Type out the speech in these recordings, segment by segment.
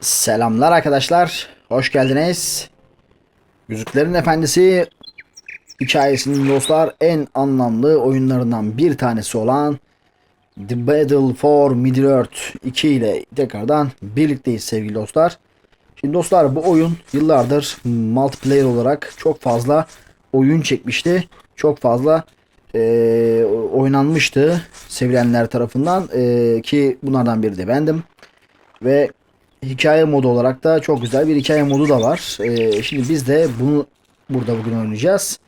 Selamlar arkadaşlar. Hoş geldiniz. Yüzüklerin Efendisi hikayesinin dostlar en anlamlı oyunlarından bir tanesi olan The Battle for Middle-earth 2 ile tekrardan birlikteyiz sevgili dostlar. Şimdi dostlar bu oyun yıllardır multiplayer olarak çok fazla oyun çekmişti. Çok fazla eee, oynanmıştı sevilenler tarafından eee, ki bunlardan biri de bendim. Ve hikaye modu olarak da çok güzel bir hikaye modu da var. Ee, şimdi biz de bunu burada bugün oynayacağız.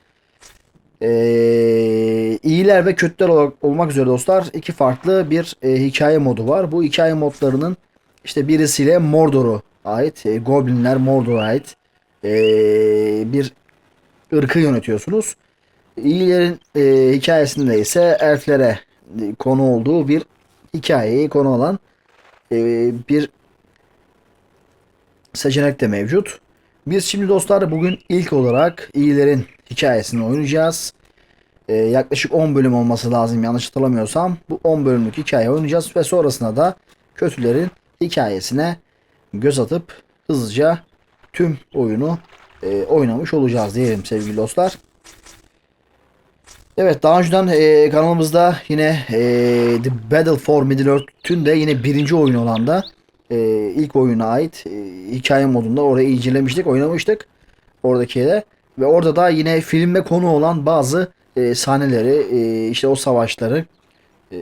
Ee, iyiler ve kötüler olarak olmak üzere dostlar iki farklı bir e, hikaye modu var. Bu hikaye modlarının işte birisiyle Mordor'u ait, e, Goblinler Mordor'a ait e, bir ırkı yönetiyorsunuz. İyilerin e, hikayesinde ise elflere e, konu olduğu bir hikayeyi konu olan e, bir seçenek de mevcut. Biz şimdi dostlar bugün ilk olarak iyilerin hikayesini oynayacağız. Ee, yaklaşık 10 bölüm olması lazım yanlış hatırlamıyorsam. Bu 10 bölümlük hikaye oynayacağız ve sonrasında da kötülerin hikayesine göz atıp hızlıca tüm oyunu e, oynamış olacağız diyelim sevgili dostlar. Evet daha önceden e, kanalımızda yine e, The Battle for Middle-earth'ün de yine birinci oyun olan da e, ilk oyuna ait e, hikaye modunda orayı incelemiştik, oynamıştık. Oradaki de. Ve orada da yine filme konu olan bazı e, sahneleri, e, işte o savaşları e,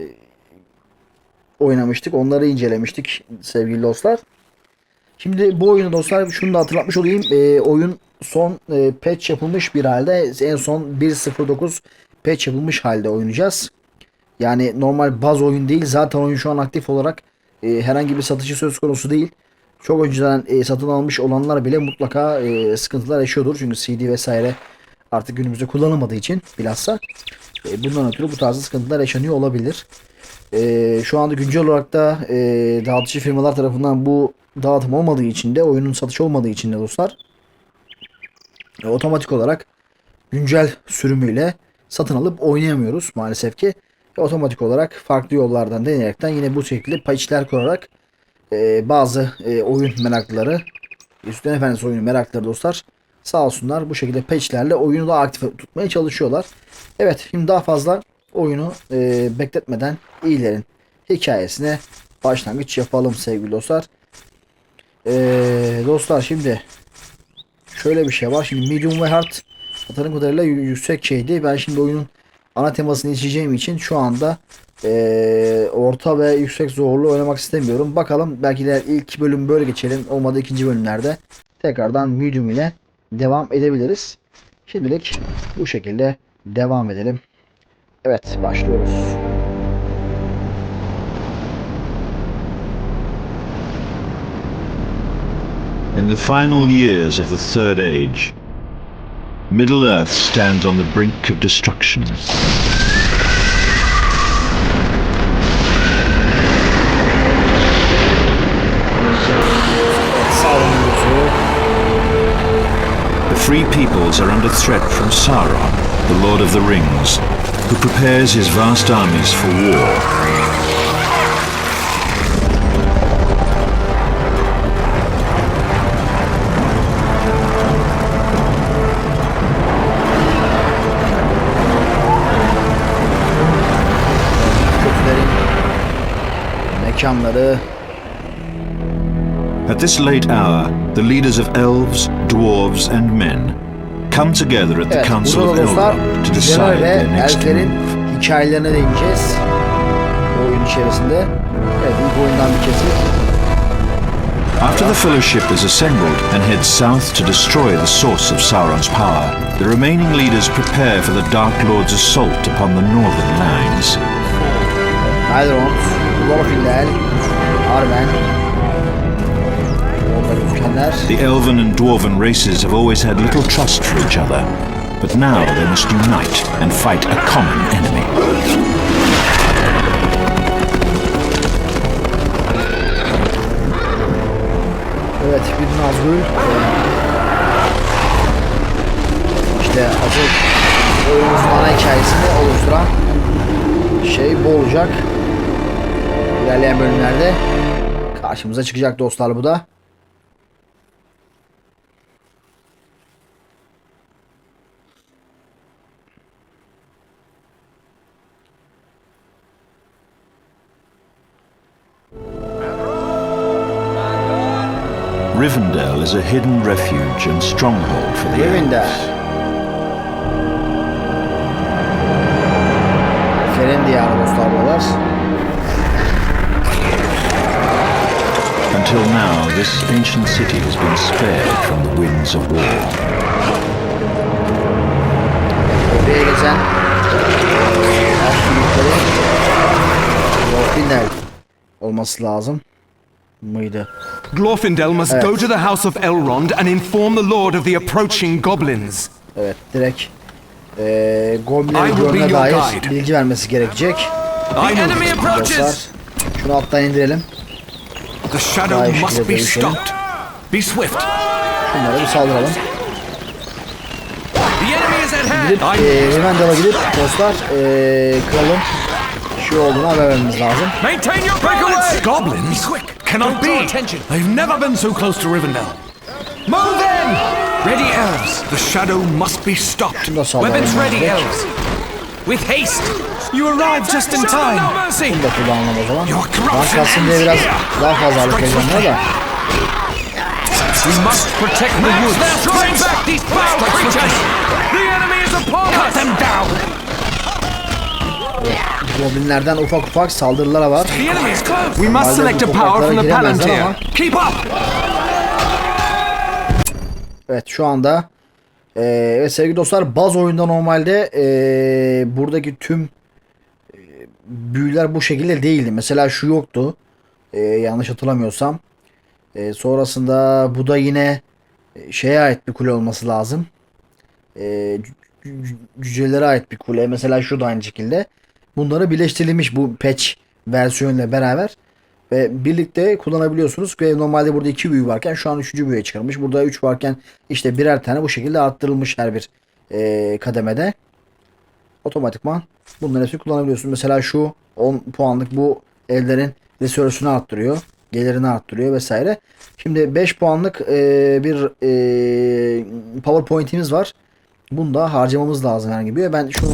oynamıştık. Onları incelemiştik sevgili dostlar. Şimdi bu oyunu dostlar şunu da hatırlatmış olayım. E, oyun son e, patch yapılmış bir halde. En son 1.09 patch yapılmış halde oynayacağız. Yani normal baz oyun değil. Zaten oyun şu an aktif olarak e, herhangi bir satışı söz konusu değil. Çok önceden e, satın almış olanlar bile mutlaka e, sıkıntılar yaşıyordur. Çünkü CD vesaire artık günümüzde kullanılmadığı için bilhassa e, bundan ötürü bu tarzda sıkıntılar yaşanıyor olabilir. E, şu anda güncel olarak da e, dağıtıcı firmalar tarafından bu dağıtım olmadığı için de oyunun satışı olmadığı için de dostlar e, otomatik olarak güncel sürümüyle satın alıp oynayamıyoruz maalesef ki. Otomatik olarak farklı yollardan deneyerekten yine bu şekilde patchler kurarak e, bazı e, oyun meraklıları Yüzüklerin Efendisi oyunu meraklıları dostlar sağ olsunlar bu şekilde patchlerle oyunu da aktif tutmaya çalışıyorlar. Evet şimdi daha fazla oyunu e, bekletmeden iyilerin hikayesine başlangıç yapalım sevgili dostlar. E, dostlar şimdi şöyle bir şey var. Şimdi medium ve hard hatırladığım kadarıyla yüksek şeydi. Ben şimdi oyunun ana temasını içeceğim için şu anda eee, orta ve yüksek zorlu oynamak istemiyorum. Bakalım belki de ilk bölüm böyle geçelim. Olmadı ikinci bölümlerde tekrardan medium ile devam edebiliriz. Şimdilik bu şekilde devam edelim. Evet başlıyoruz. In the final years of the Third Age, Middle Earth stands on the brink of destruction. The Free Peoples are under threat from Sauron, the Lord of the Rings, who prepares his vast armies for war. At this late hour, the leaders of elves, dwarves, and men come together at the Evet, Council of Elrond to decide their next Elflerin move. hikayelerine değineceğiz. Bu oyun içerisinde. Evet ilk oyundan bir kesit. After the Fellowship is assembled and heads south to destroy the source of Sauron's power, the remaining leaders prepare for the Dark Lord's assault upon the northern lands. Elrond, Glorfindel, Arwen. Orada gözükenler. The elven and dwarven races have always had little trust for each other, but now they must unite and fight a common enemy. Evet bir Nazgul. İşte asıl ana hikayesini oluşturan şey bu olacak. İlerleyen bölümlerde karşımıza çıkacak dostlar bu da. Rivendell is a hidden refuge and stronghold for the Rivendell. Elves. Ferin diyarı dostlar buralar. Until now, this ancient city has been spared from the winds of war. Alt büyükleri Glorfindel olması lazım. Mıydı? Glorfindel must Evet. go to the House of Elrond and inform the Lord of the approaching goblins. Evet direkt eee Goblin'in I will be görüne your dair guide. bilgi vermesi gerekecek. Dostlar şunu alttan indirelim. The shadow Ay, must be dövüşelim. stopped. Be swift. Şunlara bir saldıralım. The enemy is at hand. Gidip gidip dostlar eee kralın şu olduğunu haber vermemiz lazım. Maintain your balance. Goblins? Cannot Don't be. attention. They've never been so close to Rivendell. Move in. Ready, elves. The shadow must be stopped. Şunu da saldıralım. Weapons ready, elves. With haste. You arrived just in time. Bunu da kullanalım o zaman. Your Rank kalsın diye biraz daha fazla vereceğim buna da. We must protect the them. Drive back these foul creatures. The enemy is upon Cut us. them down. Goblinlerden ufak ufak saldırılara var. We must select a power from the Palantir. Keep up. Evet şu anda eee evet sevgili dostlar baz oyunda normalde eee, buradaki tüm büyüler bu şekilde değildi. Mesela şu yoktu. Eee, yanlış hatırlamıyorsam. Eee, sonrasında bu da yine e, şeye ait bir kule olması lazım. Cü- cücelere ait bir kule. Mesela şu da aynı şekilde. Bunları birleştirilmiş bu patch versiyonuyla beraber ve birlikte kullanabiliyorsunuz. Ve normalde burada iki büyü varken şu an üçüncü büyüye çıkarılmış. Burada üç varken işte birer tane bu şekilde arttırılmış her bir eee, kademede. Otomatikman bunların hepsini kullanabiliyorsunuz. Mesela şu 10 puanlık bu evlerin resource'unu arttırıyor. Gelirini arttırıyor vesaire. Şimdi 5 puanlık eee, bir eee PowerPoint'imiz var. Bunu da harcamamız lazım herhangi bir. Ben şunu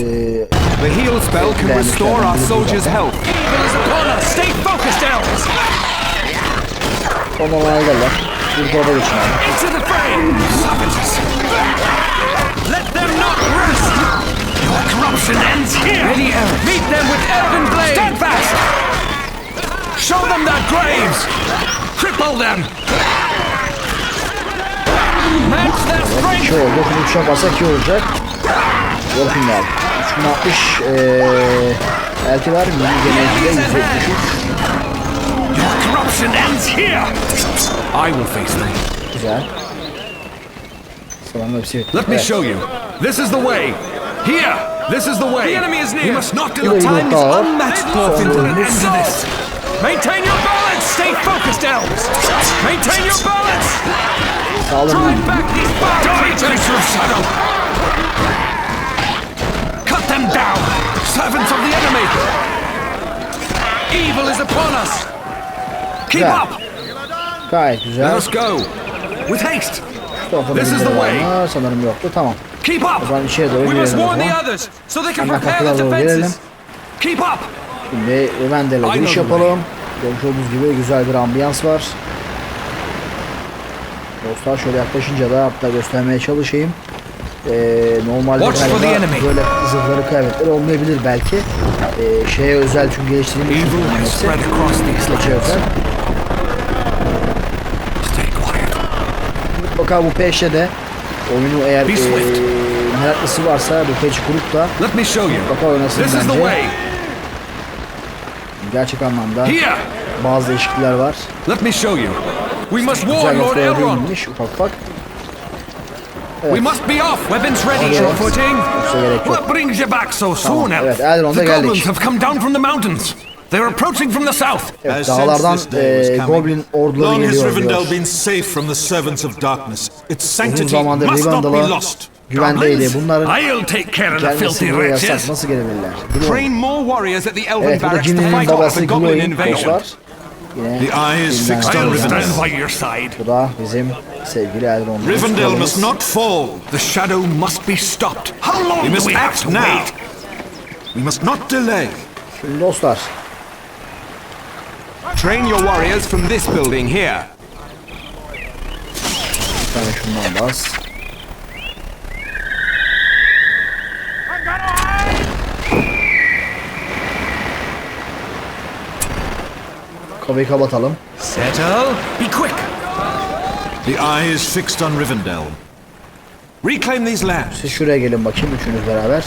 eee The heal spell can restore our soldiers' health. Evil is upon us. Stay focused, elves. ondan alırlar. Bir tarafa geçin abi. Into the fray. Your corruption ends here. Ready, elves. Meet them with elven blade. Stand fast. Show them their graves. Cripple them. Match their strength. Şey oldu. Bunu uçuna bassak iyi olacak. Wolfenberg. 3060 eee elti var. Mini genellikle 173. Your corruption ends here. I will face them. Güzel. Sanırım hepsi bitti. Let me show you. This is the way. Here. This is the way. The enemy is near. We must not Bir do the time is unmatched. Son Glorfindel and oyunumuz. end this. Maintain your balance. Stay focused, elves. Maintain your balance. Sağlam Drive back these foul Die, creatures. creature of shadow. Cut them down. Servants of the enemy. Evil is upon us. Keep Yeah. up. Gayet güzel. Let us go. With haste. Şu tarafta da This is the way. Sanırım yoktu. Tamam. Keep up. zaman içeri doğru girelim o zaman. others so they can Hemen the doğru girelim. Keep up. Şimdi Rivendel'e Aynen giriş yapalım. Görmüş olduğunuz gibi güzel bir ambiyans var. Dostlar şöyle yaklaşınca da hatta göstermeye çalışayım. Ee, normalde galiba böyle zırhları kıyafetleri olmayabilir belki. Ee, şeye özel çünkü geliştirilmiş lands. özel. Mutlaka bu peşte de oyunu eğer ee, meraklısı varsa bu peşi kurup da Let me show you. mutlaka oynasın This is the bence. Gerçek anlamda Here. bazı değişiklikler var. Let me show you. We must warn Lord Elrond. ufak ufak. We must be off. Weapons ready. Ya. footing. What brings you back so soon, Elf? evet, Elrond'a the geldik. goblins have come down from the mountains. They're approaching from the south. Evet, I dağlardan sensed this day was e, coming. Goblin orduları Long has geliyor Rivendell diyor. been safe from the servants of darkness. Its Uzun sanctity zamandır must not be Rivendell'a lost. güvendeydi. Goblins, Bunların I'll take care of the gelmesi filthy buraya yasak. wretches. Nasıl gelebilirler? Bilmiyorum. Train more warriors at the Elven Evet bu da barracks to Ginny'nin fight off babası the goblin Glowing invasion. dostlar. Yine The eye is Ginny'den fixed on I'll geliyor. Rivendell. stand by your side. Bu da bizim sevgili Elrond'un. Rivendell must not fall. The shadow must be stopped. How long We do must we have act to now. wait? We must not delay. Şimdi dostlar Train your warriors from this building here. Bir tane şundan bas. Kapıyı kapatalım. Settle. Be quick. The eye is fixed on Rivendell. Reclaim these lands. Siz şuraya gelin bakayım üçünüz beraber.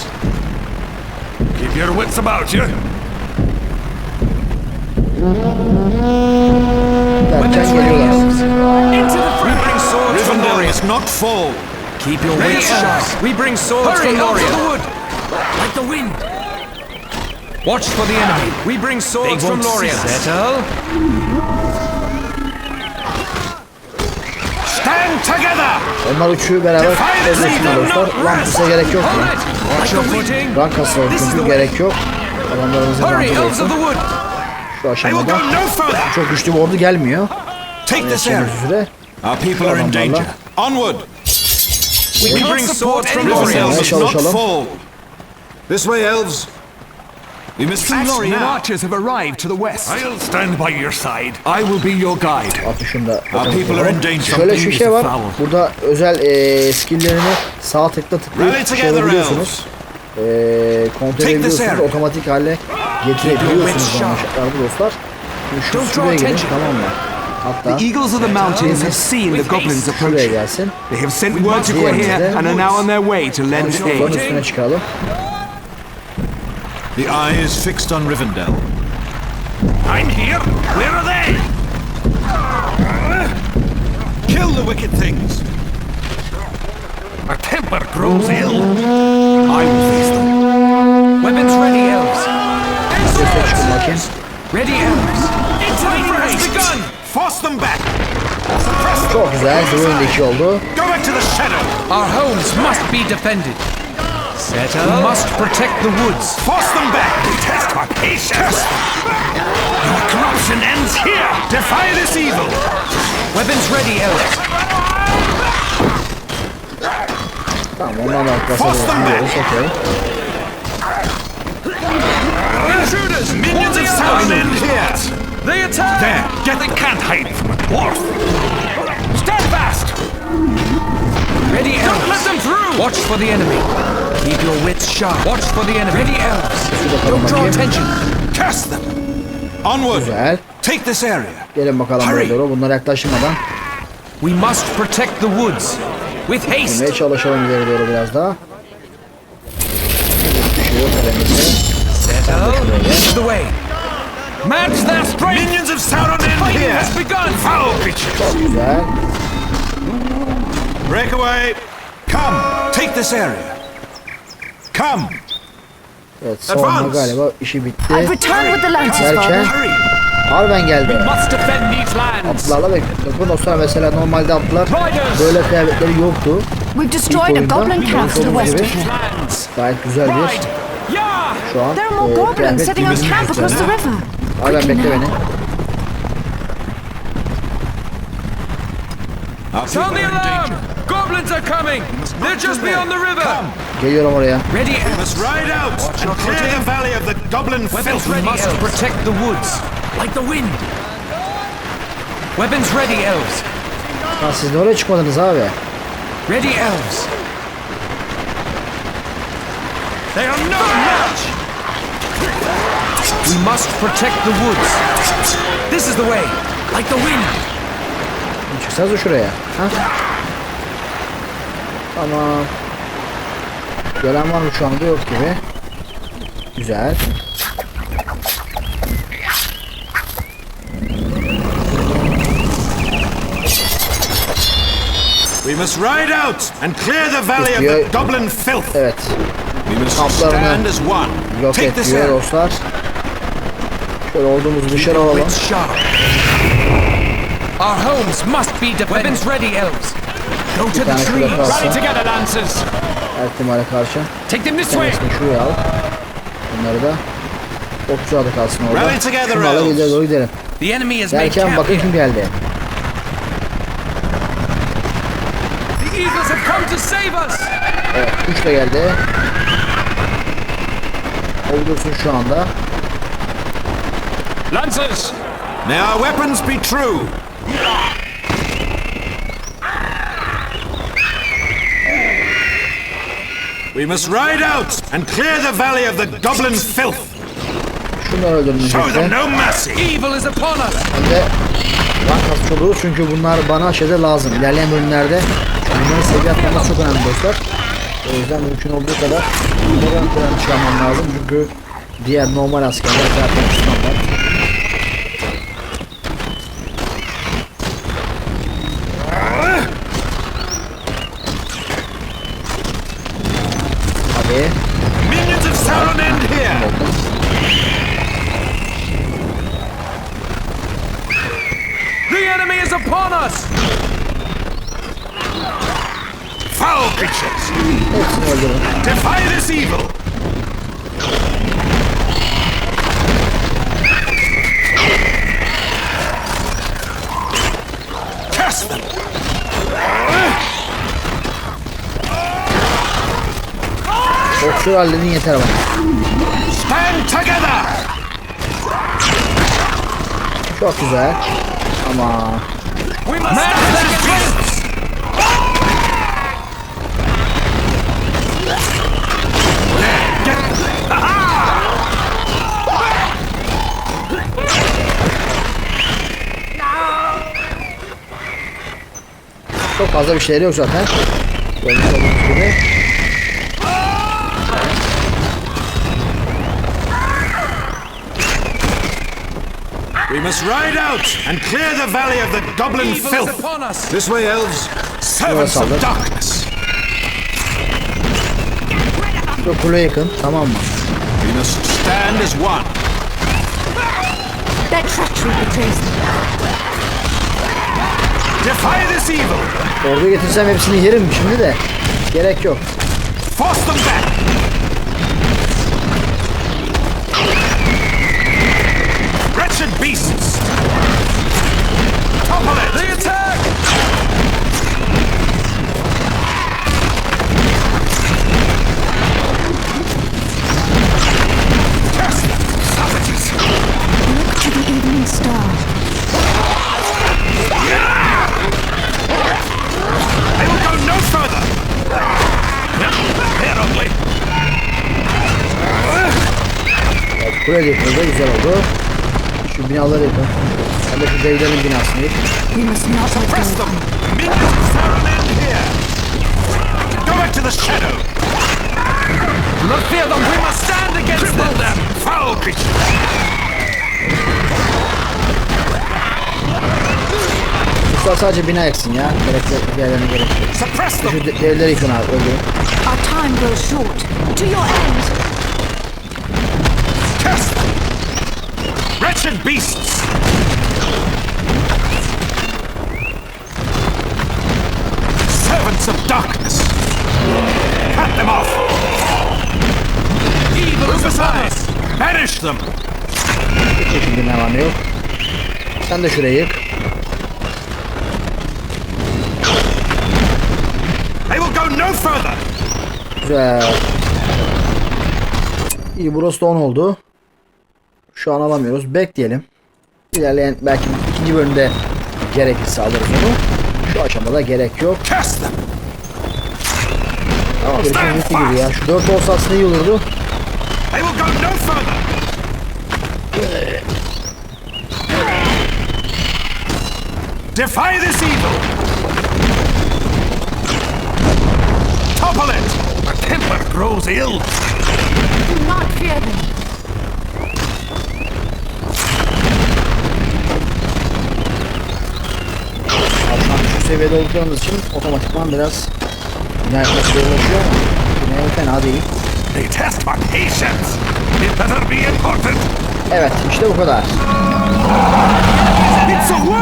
Keep your wits about you. Derken geliyorlar. Into the front. We bring swords from Rivendell Lorien. must not fall. Keep your wits sharp. We bring swords Hurry, from out Lorien. of the wood. Like the wind. Watch for the enemy. We bring swords They from won't Lorien. see us. Settle. Stand together. Onlar üçü beraber öldürsünler dostlar. Lan size gerek yok mu? Hold it. Watch your footing. Rank kasına This is çünkü the gerek yok. Adamlarımızın Hurry, rankı elves of olsun. Şu They will aşamada go no further. çok güçlü bir ordu gelmiyor. Take this area. Our people are in danger. Onward. We bring swords from must not fall. This way, elves. We must Lorien archers have arrived to the west. I'll stand by your side. I will be your guide. Atı şunu da Our people are in danger. Şöyle şu şey var. Burada özel e, skill'lerini sağ tıkla tıklayıp şey yapabiliyorsunuz. E, kontrol area. Otomatik hale getirebiliyorsunuz wits dostlar. Şu Don't şuraya draw gelin attention. tamam mı? Hatta The Eagles of the Mountains have seen the goblins şuraya approaching. They have sent word to Diğerini Quahir de and are now on their way to lend aid. çıkalım. The eye is fixed on Rivendell. I'm here. Where are they? Kill the wicked things. Our temper grows ill. I will face them. Weapons ready, elves. Üstüne çıkın bakayım. Ready, elves. Into the fray begun. Force them back. Çok güzel. Zırhın da iki oldu. Go back to the shadow. Our homes must be defended. Settle. We must protect the woods. Force them back. Test our patience. Your corruption ends here. Defy this evil. Weapons ready, elves. Tamam ondan da Force them gidiyoruz. Okey. Intruders! Minions of Sauron end here. They attack. There. Get they can't hide from a dwarf. Stand fast. Ready, elves. Don't let them through. Watch for the enemy. Keep your wits sharp. Watch for the enemy. Ready, elves. Don't draw attention. Curse them. Onward. Güzel. Take this area. Gelin bakalım buraya doğru. Bunlara yaklaşmadan We must protect the woods. With haste. gitmeye çalışalım ileri doğru biraz daha. Bir şey Settle. This is the way. Match their strength. Minions of Sauron end Fighting here. has begun. Foul creatures. Çok güzel. Break away. Come. Take this area. Come. Evet savunma Advance. galiba işi bitti. I've returned with the lances, Derken. Harben geldi. Must defend these lands. Atlarla bekliyoruz. Bu dostlar mesela normalde atlar böyle kıyafetleri yoktu. We've destroyed a goblin camp to the west gibi of here. Lands. Gayet güzel bir. Şu an There are more e, goblins kıyafet setting up giymemiz camp across the river. Harben Quickly bekle now. beni. Our people Sound the are in alarm. danger. Goblins are coming. They're just beyond the river. Geliyorum oraya. Ready, We must ride out and clear the valley of the goblin Weapons filth. ready, must protect the woods. Like the wind. Weapons ready, elves. Ha, siz de oraya çıkmadınız abi. Ready, elves. They are no match. We must protect the woods. This is the way. Like the wind. Çıksanıza şuraya. Ha? Tamam. Gelen var mı şu anda yok gibi. Güzel. We must ride out and clear the valley of the goblin filth. Evet. Kamplarını stand as one. Yok Take this ediyor area. dostlar. Şöyle olduğumuzu dışarı alalım. Our homes must be defended. Weapons ready, elves. Go to the trees. kalsın. together, lancers. Her ihtimale karşı. Take them this tanesini şuraya al. Bunları da okçu adı kalsın orada. Rally together, Şunlarla elves. ileri doğru gidelim. The enemy has Derken camp bakın kim geldi. The eagles have come to save us. Evet, kuş da geldi olabiliyorsun şu anda. Lancers! May our weapons be true! We must ride out and clear the valley of the goblin filth. Şunu öldürmeyeceksin. Show them no mercy. Evil is upon us. Ben de lankasçı oluruz çünkü bunlar bana şeyde lazım. İlerleyen bölümlerde onların seviye atlaması çok önemli dostlar. O yüzden mümkün olduğu kadar plana çıkarmam lazım. Çünkü diğer normal askerler zaten Them. Okçu halledin yeter bana. Stand together. Çok güzel. Ama çok fazla bir şeyleri yok zaten. Görmüş olduğunuz gibi. We must ride out and clear the valley of the goblin filth. This way, elves. Servants of darkness. Şu kule yakın tamam mı? We must stand as one. Their treachery betrays them. Defy this evil. Ordu getirsem hepsini yerim şimdi de. Gerek yok. Force them back. De yapıldı güzel oldu. Şu binaları yapın. Ben de şu devlerin binasını yap. Go. back to the shadow. Do not fear them! We must stand against them! them. Foul creatures. Usta sadece bina yaksın ya. Gerek yok. Diğerlerine gerek yok. Suppress them. Şu de- devleri yıkın abi öldürün. Our time grows short. To your end. Wretched beasts. Servants of darkness. Cut them off. Evil us! Banish them. Hiçbir bina var ne yok. Sen de şurayı yık. They will go no further. Güzel. İyi burası da 10 oldu. Şu an alamıyoruz. Bekleyelim. İlerleyen belki ikinci bölümde gerekirse alırız onu. Şu aşamada gerek yok. Bir şey bitti gibi ya. Şu 4 olsa aslında iyi olurdu. Defy this evil. Topple it. My temper grows ill. Do not fear them. Seviyede olduklarımız için otomatikman biraz bina yapması zorlaşıyor ama yine fena değil. They test my patience. It better be important. Evet işte bu kadar.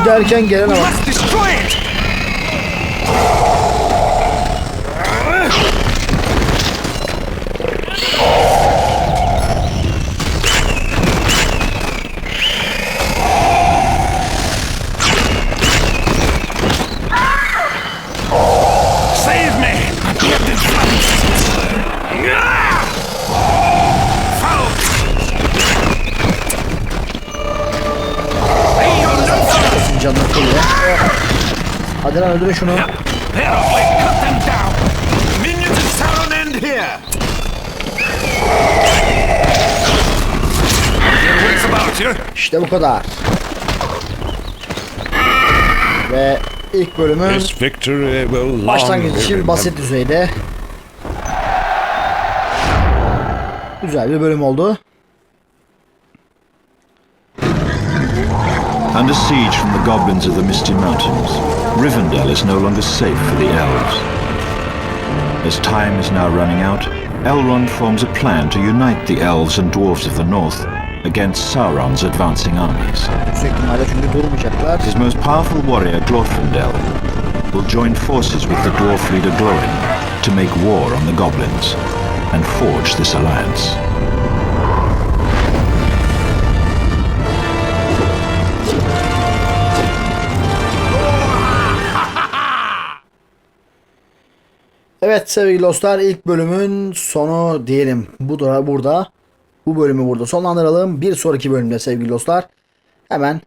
Derken gelen We wits about you! İşte bu kadar. Ve ilk bölümün be için basit düzeyde. Güzel bir bölüm oldu. Under siege from the goblins of the Misty Mountains, Rivendell is no longer safe for the elves. As time is now running out, Elrond forms a plan to unite the elves and dwarves of the north against Sauron's advancing armies. His most powerful warrior, Glorfindel, will join forces with the dwarf leader Glórin to make war on the goblins and forge this alliance. Evet sevgili dostlar ilk bölümün sonu diyelim. Bu da burada. Bu bölümü burada sonlandıralım. Bir sonraki bölümde sevgili dostlar hemen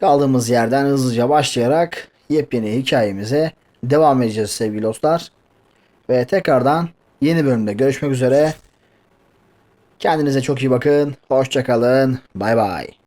kaldığımız yerden hızlıca başlayarak yepyeni hikayemize devam edeceğiz sevgili dostlar. Ve tekrardan yeni bölümde görüşmek üzere. Kendinize çok iyi bakın. Hoşçakalın. Bay bay.